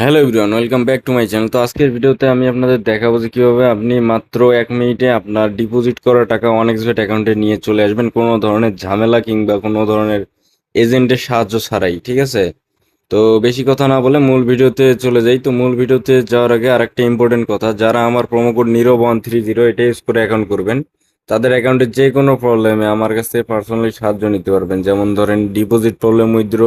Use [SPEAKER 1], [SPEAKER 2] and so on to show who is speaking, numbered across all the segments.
[SPEAKER 1] Hello everyone, welcome back to my channel. তো আজকের ভিডিওতে আমি আপনাদের দেখাবো যে কীভাবে আপনি মাত্র এক মিনিটে আপনার ডিপোজিট করা টাকা অনেক্সবেট অ্যাকাউন্টে নিয়ে চলে আসবেন কোনো ধরনের ঝামেলা কিংবা কোনো ধরনের এজেন্টের সাহায্য ছাড়াই, ঠিক আছে? তো বেশি কথা না বলে মূল ভিডিওতে চলে যাই। তো মূল ভিডিওতে যাওয়ার আগে আরেকটা ইম্পর্টেন্ট কথা, যারা আমার promo code Nero one three zero এটা ইউজ করে অ্যাকাউন্ট করবেন, তাদের অ্যাকাউন্টে যে কোনো প্রবলেমে আমার কাছ পার্সোনালি সাহায্য নিতে পারবেন। যেমন ধরেন ডিপোজিট প্রবলেম উইথড্র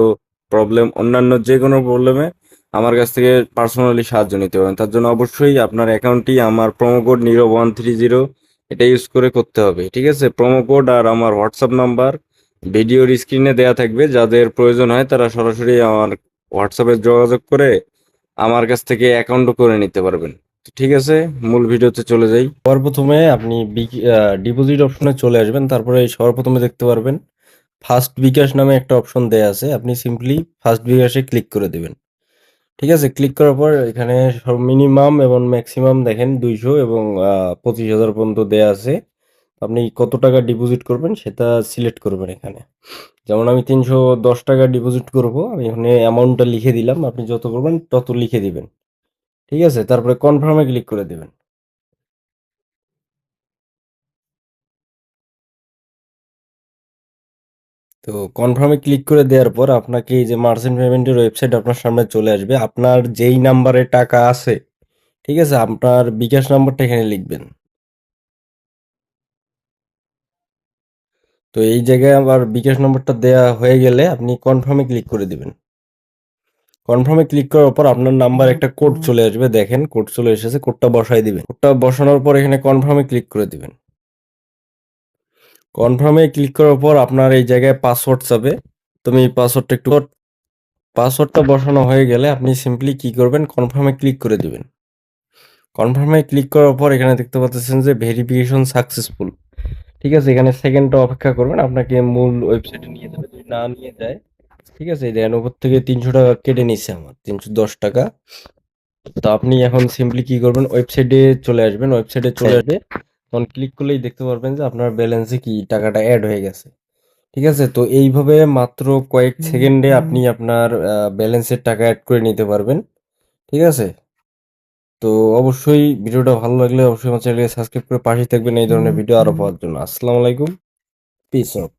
[SPEAKER 1] প্রবলেম অন্যান্য যে কোনো প্রবলেমে আমার কাছ থেকে পার্সোনালি সাহায্য নিতে পারেন। তার জন্য অবশ্যই আপনার অ্যাকাউন্টটি আমার promo code Nero one three zero এটা ইউজ করে করতে হবে, ঠিক আছে? প্রোমো কোড আর আমার হোয়াটসঅ্যাপ নাম্বার ভিডিওর স্ক্রিনে দেয়া থাকবে। যাদের প্রয়োজন হয় তারা সরাসরি আমার হোয়াটসঅ্যাপে যোগাযোগ করে আমার কাছ থেকে অ্যাকাউন্টও করে নিতে পারবেন। ঠিক আছে? মূল ভিডিওতে চলে যাই। সবার প্রথমে আপনি ডিপোজিট অপশনে চলে আসবেন। তারপরে সবার প্রথমে দেখতে পারবেন ফার্স্ট বিকাশ নামে একটা অপশন দেয়া আছে। আপনি সিম্পলি ফার্স্ট বিকাশে ক্লিক করে দেবেন। ঠিক আছে ক্লিক করার পর এখানে মিনিমাম এবং ম্যাক্সিমাম দেখেন দুইশো এবং পঁচিশ হাজার পর্যন্ত দেয়া আছে। আপনি কত টাকা ডিপোজিট করবেন সেটা সিলেক্ট করবেন এখানে। যেমন আমি তিনশো দশ টাকা ডিপোজিট করব, আমি এখানে অ্যামাউন্টটা লিখে দিলাম, আপনি যত করবেন তত লিখে দিবেন। ঠিক আছে, তারপরে কনফার্মে ক্লিক করে দেবেন। তো কনফার্মে ক্লিক করে দেওয়ার পর আপনাকে এই যে মার্চেন্ট পেমেন্টের ওয়েবসাইট আপনার সামনে চলে আসবে। আপনার যেই নাম্বারে টাকা আছে, ঠিক আছে, আপনার বিকাশ নাম্বারটা এখানে লিখবেন। তো এই জায়গায় আবার বিকাশ নম্বরটা দেওয়া হয়ে গেলে আপনি কনফার্মে ক্লিক করে দিবেন। কনফার্মে ক্লিক করার পর আপনার নাম্বার একটা কোড চলে আসবে, দেখেন কোড চলে এসেছে কোডটা বসাই দিবেন। কোডটা বসানোর পর এখানে কনফার্মে ক্লিক করে দিবেন। কনফার্মে ক্লিক করার পর আপনার এই জায়গায় পাসওয়ার্ড চাবে। তুমি পাসওয়ার্ডটা একটু পাসওয়ার্ডটা বসানো হয়ে গেলে আপনি সিম্পলি কি করবেন? কনফার্মে ক্লিক করে দেবেন। কনফার্মে ক্লিক করার পর এখানে দেখতে পাচ্ছেন যে ভেরিফিকেশন সাকসেসফুল ঠিক আছে এখানে সেকেন্ডটা অপেক্ষা করবেন আপনাকে মূল ওয়েবসাইটে নিয়ে যাবে যদি না নিয়ে যায়। ঠিক আছে এই দেখেন উপর থেকে তিনশো টাকা কেটে নিচ্ছে আমার তিনশো দশ টাকা। তো আপনি এখন সিম্পলি কি করবেন? ওয়েবসাইটে চলে আসবেন ওয়েবসাইটে চলে আসবে। তখন ক্লিক করলেই দেখতে পারবেন যে আপনার ব্যালেন্সে কি টাকাটা অ্যাড হয়ে গেছে। ঠিক আছে? তো এইভাবে মাত্র কয়েক সেকেন্ডে আপনি আপনার ব্যালেন্সের টাকা অ্যাড করে নিতে পারবেন। ঠিক আছে? তো অবশ্যই ভিডিওটা ভালো লাগলে অবশ্যই আমার চ্যানেলকে সাবস্ক্রাইব করে পাশে থাকবেন। এই ধরনের ভিডিও আরও পাওয়ার জন্য। আসসালামু আলাইকুম। Piece out